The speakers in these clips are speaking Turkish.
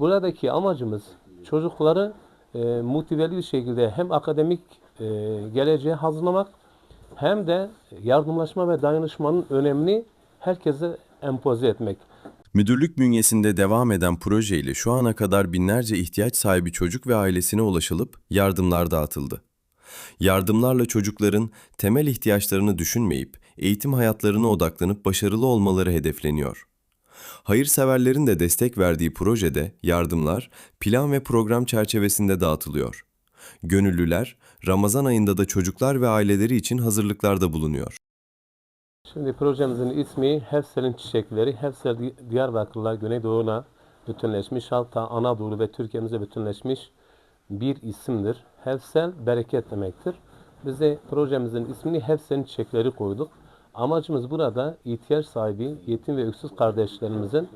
Buradaki amacımız çocukları e, motiveli bir şekilde hem akademik e, geleceğe hazırlamak hem de yardımlaşma ve dayanışmanın önemini herkese empoze etmek. Müdürlük bünyesinde devam eden projeyle şu ana kadar binlerce ihtiyaç sahibi çocuk ve ailesine ulaşılıp yardımlar dağıtıldı. Yardımlarla çocukların temel ihtiyaçlarını düşünmeyip eğitim hayatlarına odaklanıp başarılı olmaları hedefleniyor. Hayırseverlerin de destek verdiği projede yardımlar plan ve program çerçevesinde dağıtılıyor. Gönüllüler Ramazan ayında da çocuklar ve aileleri için hazırlıklarda bulunuyor. Şimdi projemizin ismi Hefsel'in Çiçekleri. Hefsel Di- Diyarbakır'la Güneydoğu'na bütünleşmiş, hatta Anadolu ve Türkiye'mize bütünleşmiş bir isimdir. Hefsel bereket demektir. Biz de projemizin ismini Hefsel'in Çiçekleri koyduk. Amacımız burada ihtiyaç sahibi yetim ve öksüz kardeşlerimizin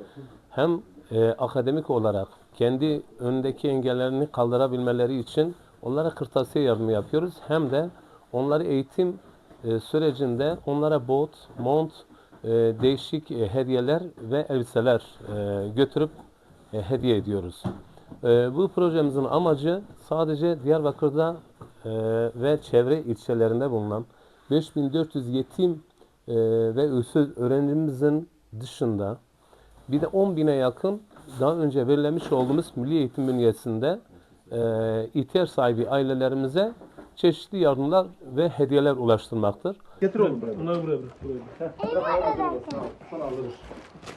hem e, akademik olarak kendi önündeki engellerini kaldırabilmeleri için onlara kırtasiye yardımı yapıyoruz. Hem de onları eğitim e, sürecinde onlara bot, mont, e, değişik e, hediyeler ve elbiseler e, götürüp e, hediye ediyoruz. E, bu projemizin amacı sadece Diyarbakır'da e, ve çevre ilçelerinde bulunan 5400 yetim e, ve öksüz öğrencimizin dışında bir de 10 bine yakın daha önce belirlemiş olduğumuz Milli Eğitim bünyesinde e, ihtiyaç sahibi ailelerimize çeşitli yardımlar ve hediyeler ulaştırmaktır. Getir oğlum buraya. Bunları buraya bırak. Buraya bırak.